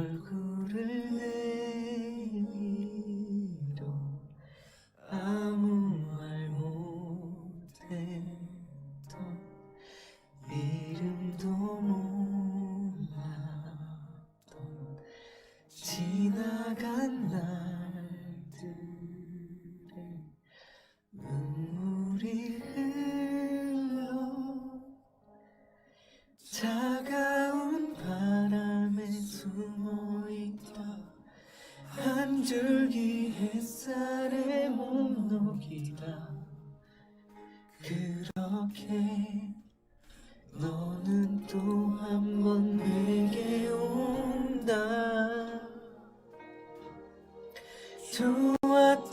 얼굴을 내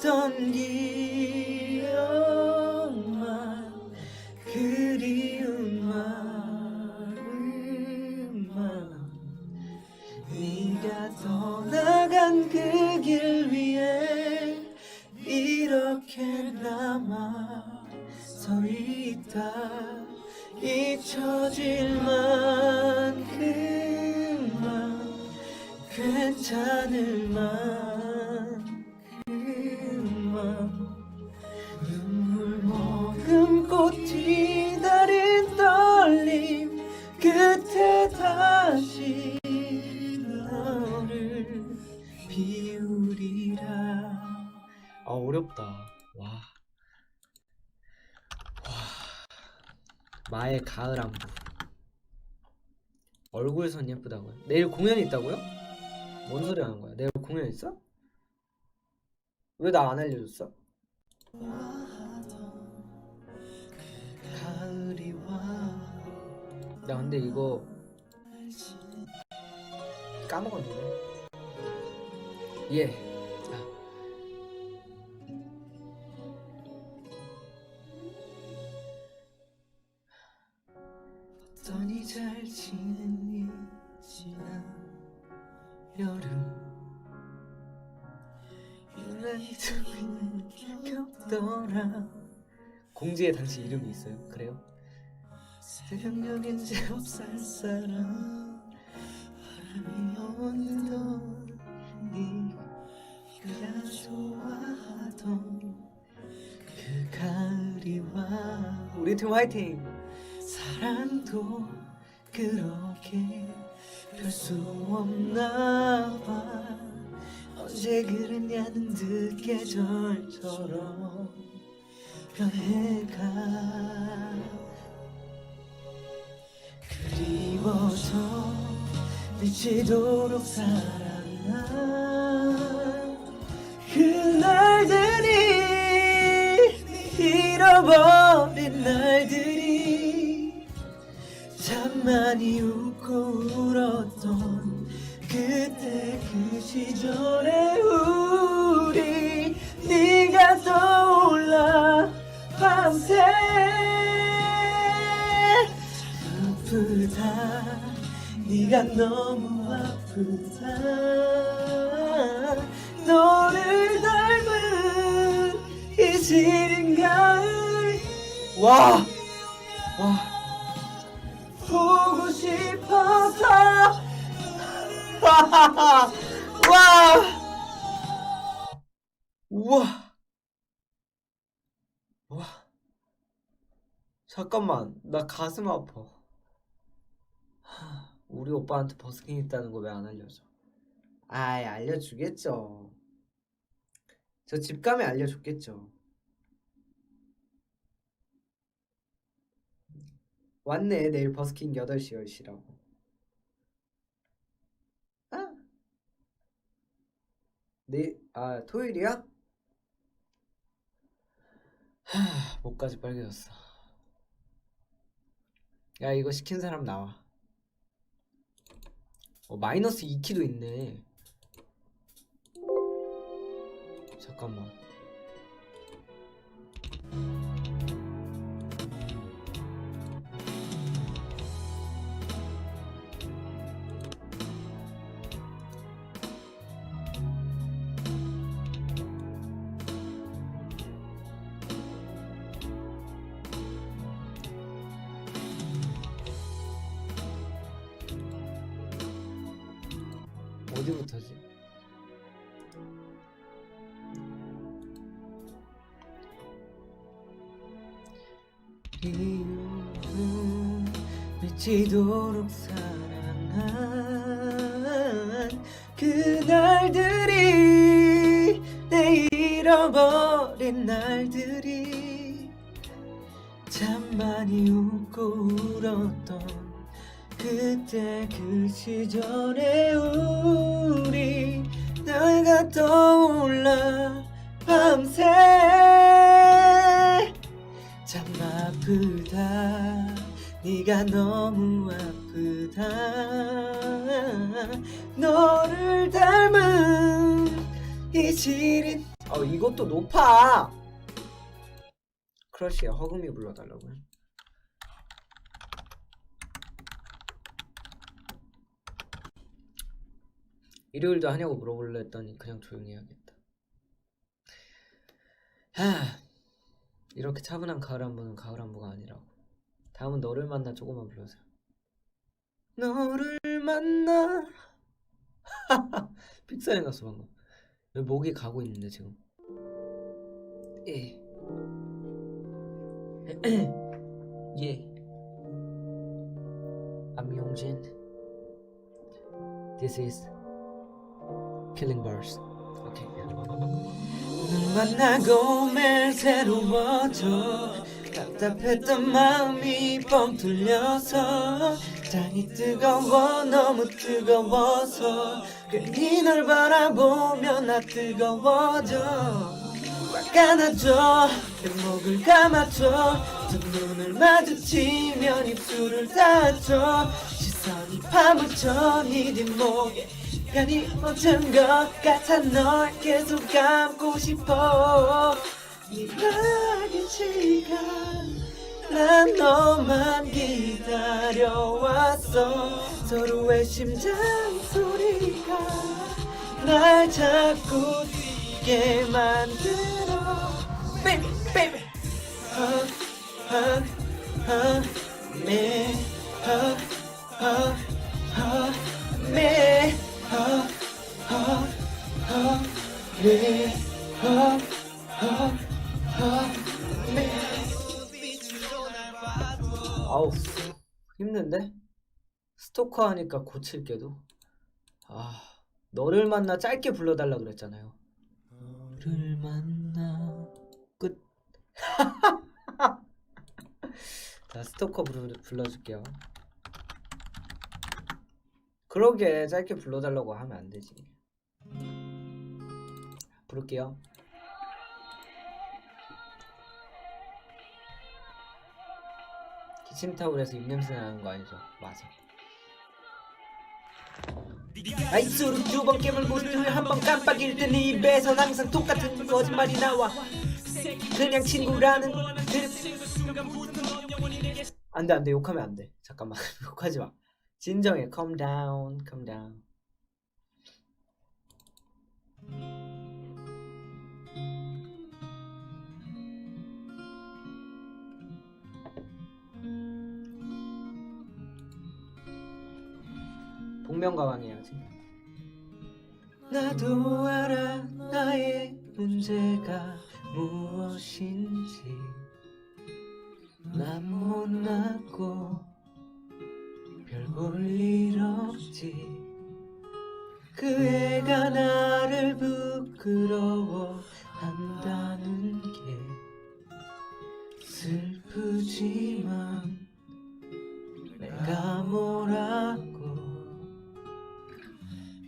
좋았 얼굴선 예쁘다고요? 내일 공연 있다고요? 뭔 소리 하는 거야? 내일 공연 있어? 왜 나 안 알려줬어? 야 근데 이거 까먹었네. 예. 아. 어떠니 잘지 공지에 당신 이름이 있어요? 그래요? 새벽녘엔 제법 살 사람 바람이 어느덧 네가 좋아하던 그 가을이 와 우리 팀 화이팅! 사랑도 그렇게 별수 없나 봐 언제 그랬냐는 늦계절처럼 변해가 그리워져 미치도록 사랑한 그날들이 잃어버린 날들이 참 많이 웃고 울었던 그때 그 시절의 우 밤새. 아프다. 네가 너무 아프다. 너를 닮은 이 시린 가을. 와! 와. 보고 싶어서. 와. 우와 와 잠깐만 나 가슴 아파. 하, 우리 오빠한테 버스킹 있다는 거 왜 안 알려줘? 아이 알려주겠죠. 저집 가면 알려줬겠죠. 왔네 내일 버스킹 8시 10시라고. 아! 내일 아 토요일이야? 하 목까지 빨개졌어 야 이거 시킨 사람 나와. 어 마이너스 2키도 있네. 잠깐만 이유는 미치도록 사랑한 그날들이 내 잃어버린 날들이 참 많이 웃고 울었던 그때 그 시절의 우리 내가 떠올라 밤새 아프다. 네가 너무 아프다. 너를 닮은 이 시린 어 이것도 높아. 크러쉬의 허금이 불러달라고요. 일요일도 하냐고 물어볼래 했더니 그냥 조용히 해야겠다 하 이렇게 차분한 가을 안무는 가을 안무가 아니라고 다음은 너를 만나 조금만 불러주세요 너를 만나 픽사해 놨어 방금 목이 가고 있는데 지금 예. 예. Yongjin. This is Killing Birds. Okay. 널 만나고 매일 새로워져 답답했던 마음이 뻥 뚫려서 장이 뜨거워 너무 뜨거워서 괜히 널 바라보면 나 뜨거워져 꽉 안아줘 내 목을 감아줘. 두 눈을 마주치면 입술을 닿아줘. 시선이 파묻혀 네 뒷목에 시간이 멈춘 것 같아 널 계속 감고 싶어. 네 막인 시간 난 너만 기다려왔어. 서로의 심장 소리가 날 자꾸 뛰게 만들어. Baby baby. Hug hug hug 아우 힘든데? 스토커 하니까 고칠게도 아 너를 만나 짧게 불러달라 그랬잖아요 너를 만나 끝 자, 스토커 부르, 불러줄게요. 그러게 짧게 불러달라고 하면 안 되지. 부를게요. 키친타올에서 입냄새 나는 거 아니죠? 맞아. 아이스로 두 번 깨물고 한번 깜빡일 땐 입에선 항상 똑같은 거짓말이 나와 그냥 친구라는 듯 안돼 안돼 욕하면 안돼 잠깐만 욕하지 마 진정해. Calm down calm down. 복면가왕 해야지 나도 알아 나의 문제가 무엇인지. 난 못났고 부끄러워 한다는 게 슬프지만 내가 뭐라고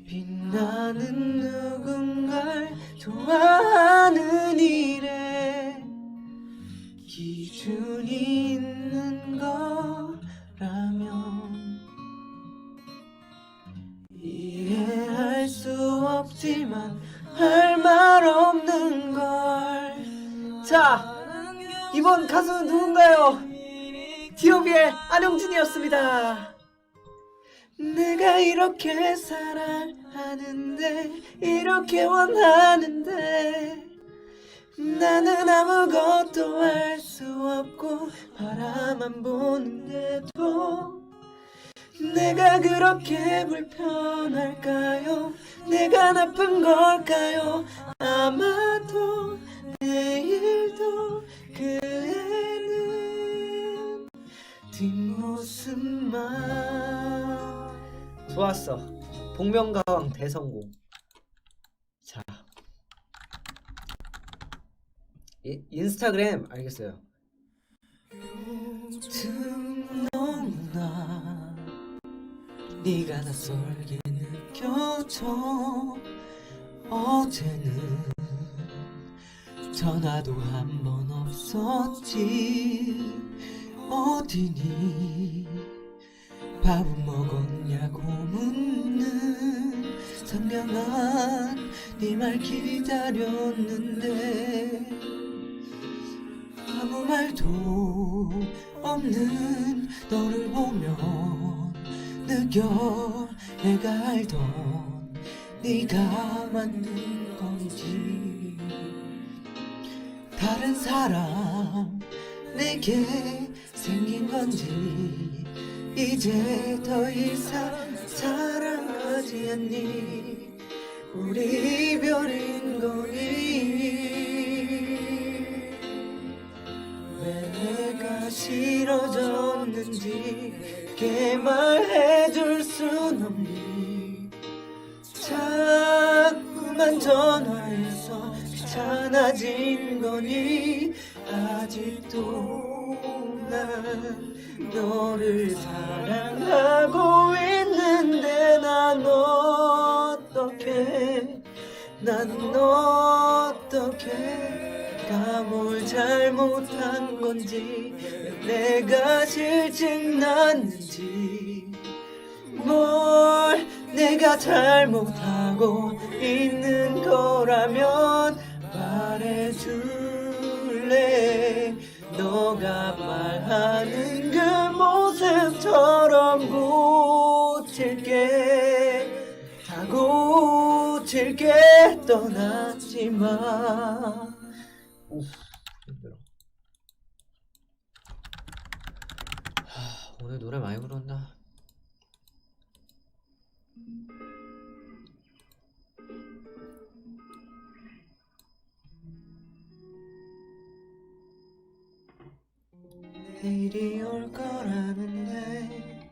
빛나는 누군가를 좋아하는 일에 기준이 있는 거라면 이해할 수 없지만 이번 가수는 누군가요? 디오비의 안영진이었습니다. 내가 이렇게 사랑하는데 이렇게 원하는데 나는 아무것도 할 수 없고 바라만 보는데도 내가 그렇게 불편할까요? 내가 나쁜 걸까요? 아마도 내일도 그 뒷모습만. 좋았어. 복면가왕 대성공. 자. 이, 인스타그램 알겠어요. 너무나 네가 낯설게 느껴져. 어제는 전화도 한 번 없었지 어디니? 밥은 먹었냐고 묻는 선명한 네 말 기다렸는데 아무 말도 없는 너를 보면 느껴 내가 알던 네가 맞는 건지 다른 사람 내게 생긴 건지 이제 더 이상 사랑하지 않니? 우리 이별인 거니? 왜 내가 싫어졌는지 게 말해줄 순 없니? 자꾸만 전화해서 귀찮아진 거니? 아직도 난 너를 사랑하고 있는데 난 어떻게 난 어떻게 내가 뭘 잘못한 건지 내가 실증 났는지 뭘 내가 잘못하고 있는 거라면 말해줄래 너가 말하는 그 모습처럼 고칠게 다 고칠게 떠나지 마 오, 힘들어. 하, 오늘 노래 많이 부른다. 내일이 올 거라는데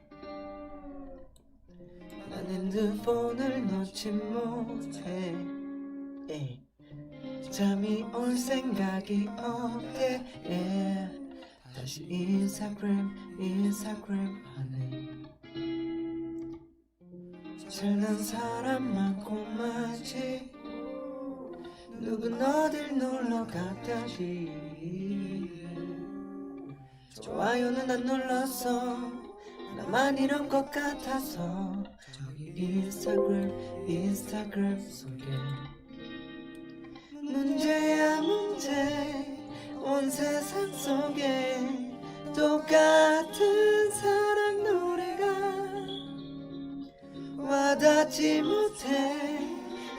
난 핸드폰을 놓지 못해. 에이. 잠이 올 생각이 없게. yeah. 다시 인스타그램 인스타그램 하네. 잘난 사람 많고 많지. 누군 어딜 놀러 갔다지 좋아요는 안 눌렀어 나만 이런 것 같아서 저기 인스타그램 인스타그램 속에. 문제야 문제. 온 세상 속에 똑같은 사랑 노래가 와닿지 못해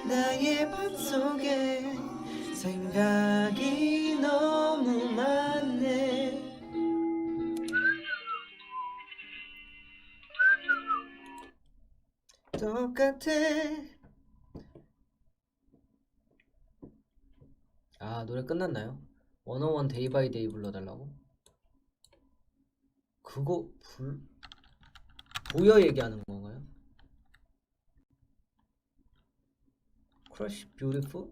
나의 맘속에. 생각이 너무 많네 똑같아 아 노래 끝났나요? 원어원 데이 바이 데이 불러달라고? 그거 불 보여 얘기하는 건가요? 크러쉬 뷰티풀?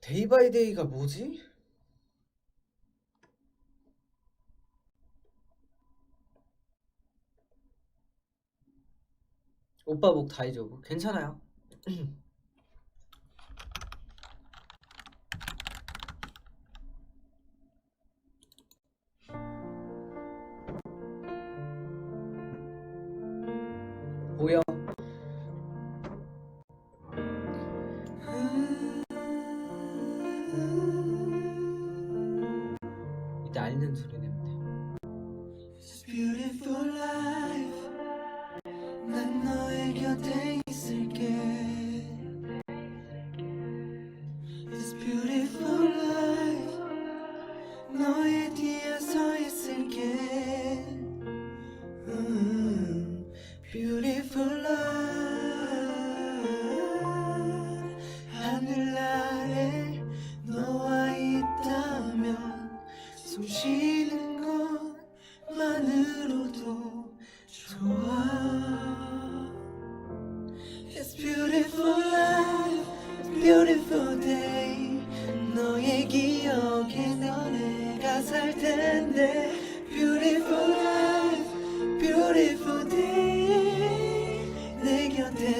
데이 바이 데이가 뭐지? 오빠 목 다이저브 괜찮아요. 보여. 이때 앓는 소리 내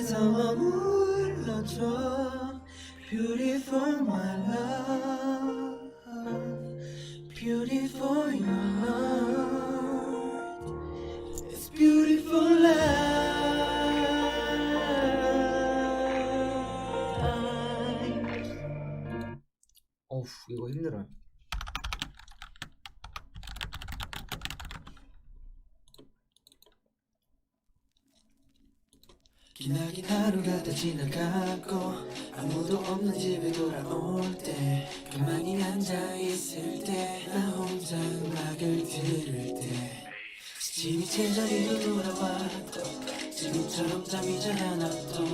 곁에서 머물러줘 Beautiful my love Beautiful your heart It's beautiful life 어우 이거 힘들어요 하루가 다 지나가고 아무도 없는 집에 돌아올 때 가만히 앉아있을 때 나 혼자 음악을 들을 때 집이 제자리로 돌아와도 지금처럼 잠이 잘안 와도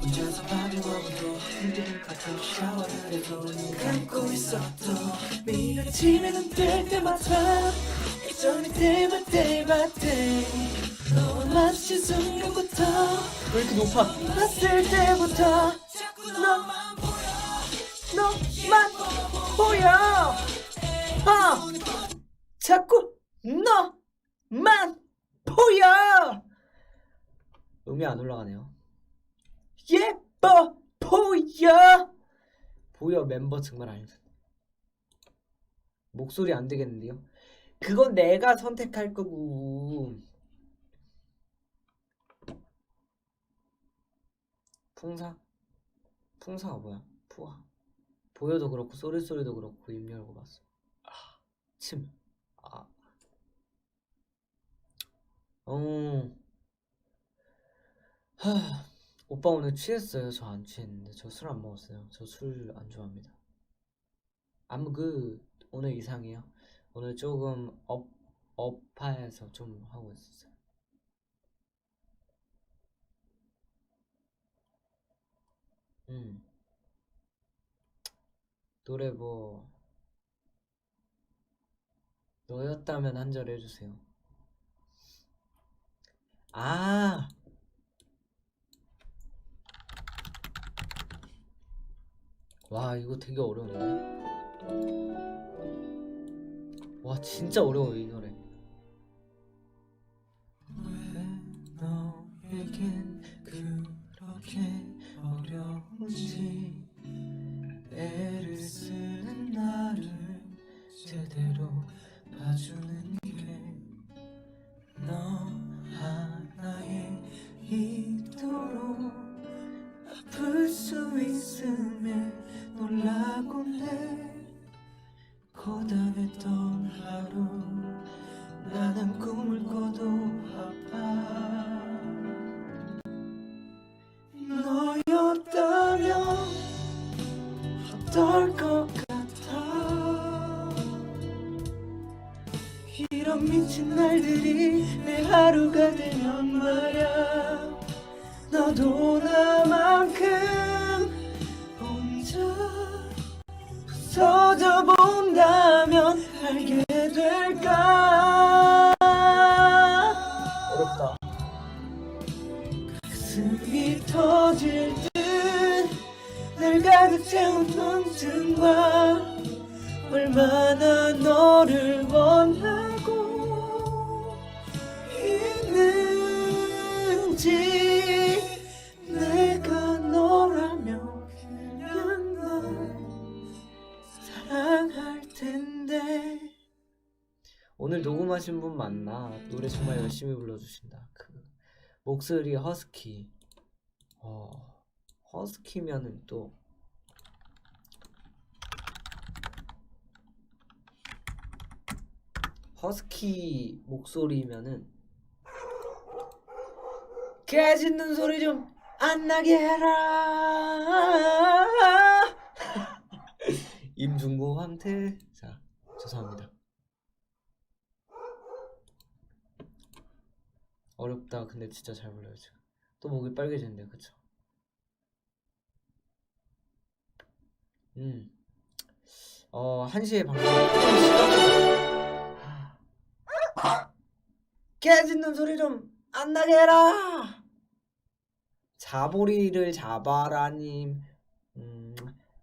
혼자서 밥을 먹어도 힘들 같아 샤워를 해도 눈 감고 있어도 매일 아침에 눈뜰 때마다 예전이 때마다 때마다 너와 마주친 순간부터 왜 이렇게 높아. 봤을 때부터 너만 보여. 아 자꾸 너만 보여. 음이 안 올라가네요. 예뻐. 보여. 보여 멤버 정말 아니다 목소리 안 되겠는데요? 그건 내가 선택할 거고 풍사 풍사가 뭐야? 푸아. 보여도 그렇고 소리소리도 그렇고 입 열고 봤어. 아, 침. 아. 어. 하. 오빠 오늘 취했어요? 저 안 취했는데 저 술 안 먹었어요. 저 술 안 좋아합니다. I'm good. 오늘 이상해요. 오늘 조금 업 업파해서 좀 하고 있었어요. 음. 노래 뭐 너였다면 한 절 해주세요. 아, 와 이거 되게 어려운데. 와 진짜 어려워 이 노래. 왜 너에겐 그렇게 어려운지 애를 쓰는 나를 제대로 봐주는 알게 될까 어렵다. 가슴이 터질 듯날 가득 채운 통증과 얼마나 너를 하신 분 맞나? 노래 정말 열심히 불러주신다. 그 목소리 허스키. 어, 허스키면은 또 허스키 목소리면은 개 짖는 소리 좀 안 나게 해라. 임중고 황태. 자, 죄송합니다. 어렵다. 근데 진짜 잘 불러요 지금. 또 목이 빨개지는데, 그쵸? 음. 어, 1시에 방송. 개 짖는 소리 좀 안 나게 해라! 자보리를 잡아라님. 음,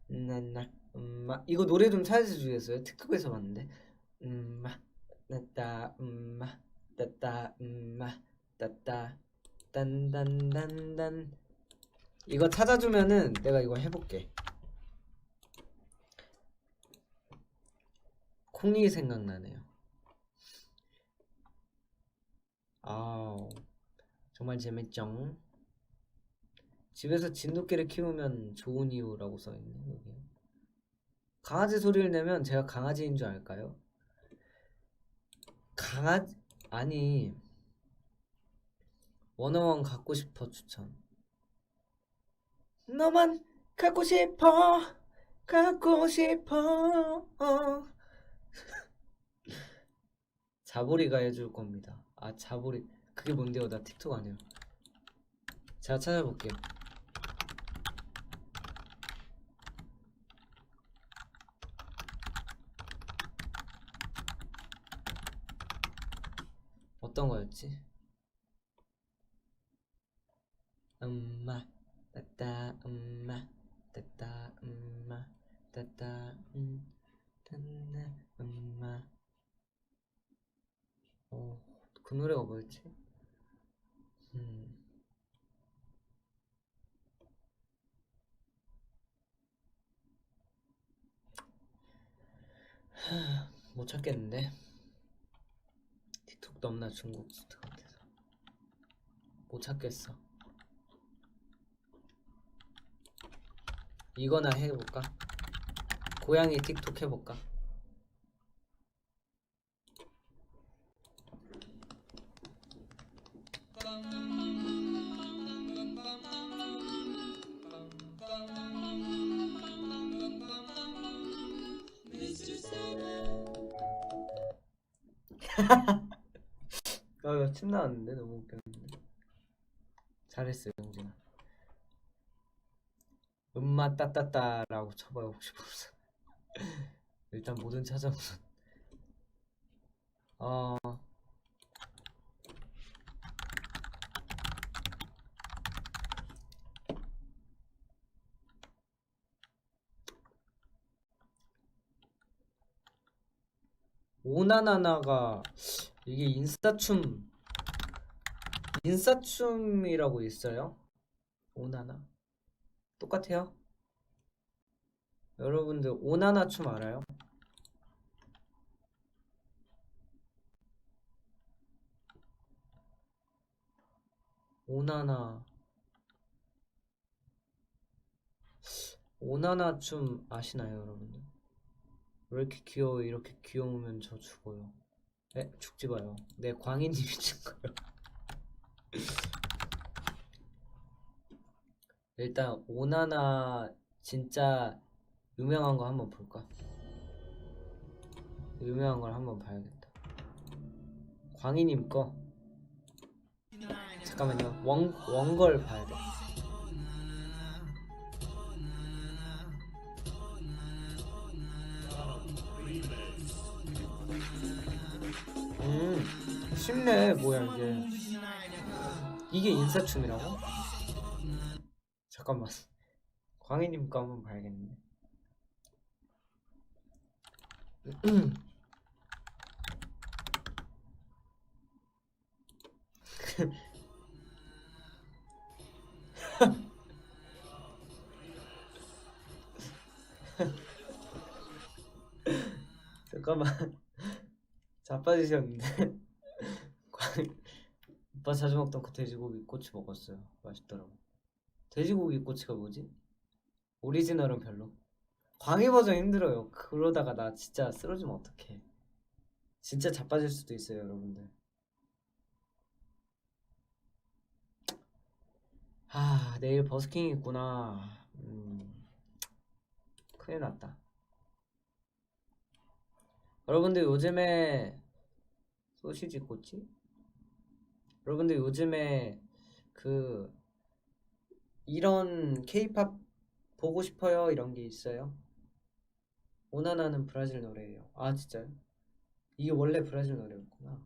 나, 나, 음, 마- 이거 노래 좀 찾아주시겠어요? 특급에서 봤는데. 음, 마, 따따 음마 따따 음마 따따 딴딴딴딴 이거 찾아주면은 내가 이거 해볼게. 콩이 생각나네요. 아우 정말 재밌죠 집에서 진돗개를 키우면 좋은 이유라고 써있네 여기. 강아지 소리를 내면 제가 강아지인 줄 알까요? 강아지 아니 원어원 갖고 싶어 추천. 너만 갖고 싶어 갖고 싶어. 자보리가 해줄 겁니다. 아 자보리. 그게 뭔데요? 나 틱톡 안 해요. 제가 찾아볼게요. 어떤 거였지? 엄마 따따 엄마 따따 엄마 따따 음 따따 엄마. 어그 노래가 뭐였지? 음. 하, 못 찾겠는데? 틱톡도 없나 중국 같아서. 못 찾겠어 이거나 해볼까? 고양이 틱톡 해볼까? 아, 침 나왔는데 너무 웃겼는데. 잘했어요, 영진아. 음마 따따따라고 쳐봐요 혹시 모르서. 일단 뭐든 찾아보자. 어. 오나나나가 이게 인싸춤 인싸춤이라고 있어요? 오나나 똑같아요? 여러분들 오나나 춤 알아요? 오나나 오나나 춤 아시나요 여러분들? 왜 이렇게 귀여워 이렇게 귀여우면 저 죽어요 에? 죽지 마요 내 광희님이 죽어요 일단 오나나 진짜 유명한 거 한번 볼까? 유명한 걸 한번 봐야겠다. 광희님 거. 잠깐만요. 원 원걸 봐야 돼. 음 쉽네 뭐야 이게 이게 인사춤이라고? 잠깐만 광희님 거 한번 봐야겠네 잠깐만. 자빠지셨는데. 광- 오빠 자주 먹던 그 돼지고기 꼬치 먹었어요. 맛있더라고. 돼지고기 꼬치가 뭐지? 오리지널은 별로 광희 버전 힘들어요. 그러다가 나 진짜 쓰러지면 어떡해. 진짜 자빠질 수도 있어요 여러분들. 아 내일 버스킹 있구나. 음, 큰일 났다. 여러분들 요즘에 소시지 꼬치? 여러분들 요즘에 그 이런 케이팝 보고 싶어요? 이런 게 있어요? 오나나는 브라질 노래예요. 아 진짜요? 이게 원래 브라질 노래였구나.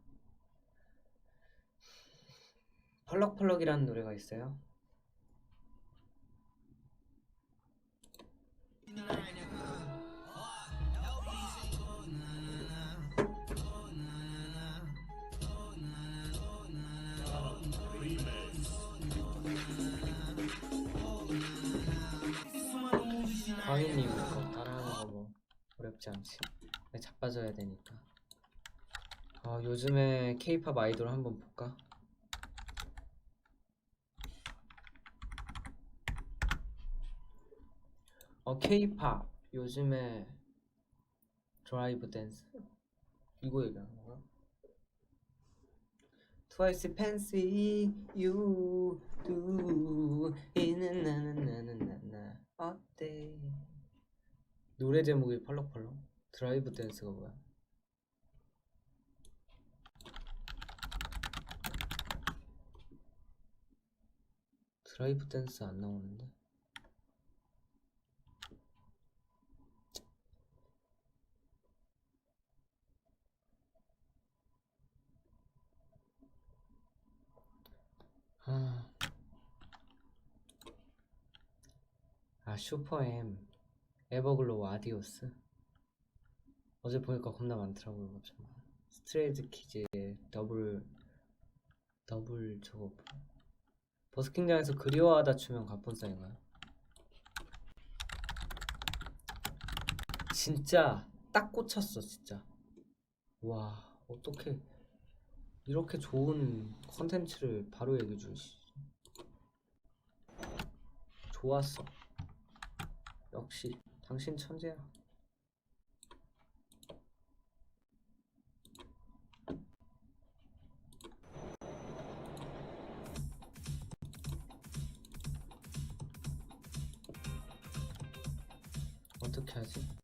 펄럭펄럭이라는 노래가 있어요. 어렵지 않지. 자빠져야 되니까. 어, 요즘에 케이팝 아이돌 한번 볼까? 어, 케이팝 요즘에 드라이브 댄스 이거 얘기하는 건가? 트와이스 fancy you do 이는 나는 나는 나나 어때 노래 제목이 펄럭펄럭? 드라이브 댄스가 뭐야? 드라이브 댄스 안 나오는데? 아, 아 슈퍼엠 에버글로우 아디오스. 어제 보니까 겁나 많더라고요 좀. 스트레이트 키즈의 더블 더블 저거 버스킹장에서 그리워하다 추면 갑분싸인가요? 진짜 딱 꽂혔어 진짜. 와 어떻게 이렇게 좋은 컨텐츠를 바로 얘기해 주시 좋았어. 역시 당신 천재야 어떻게 하지?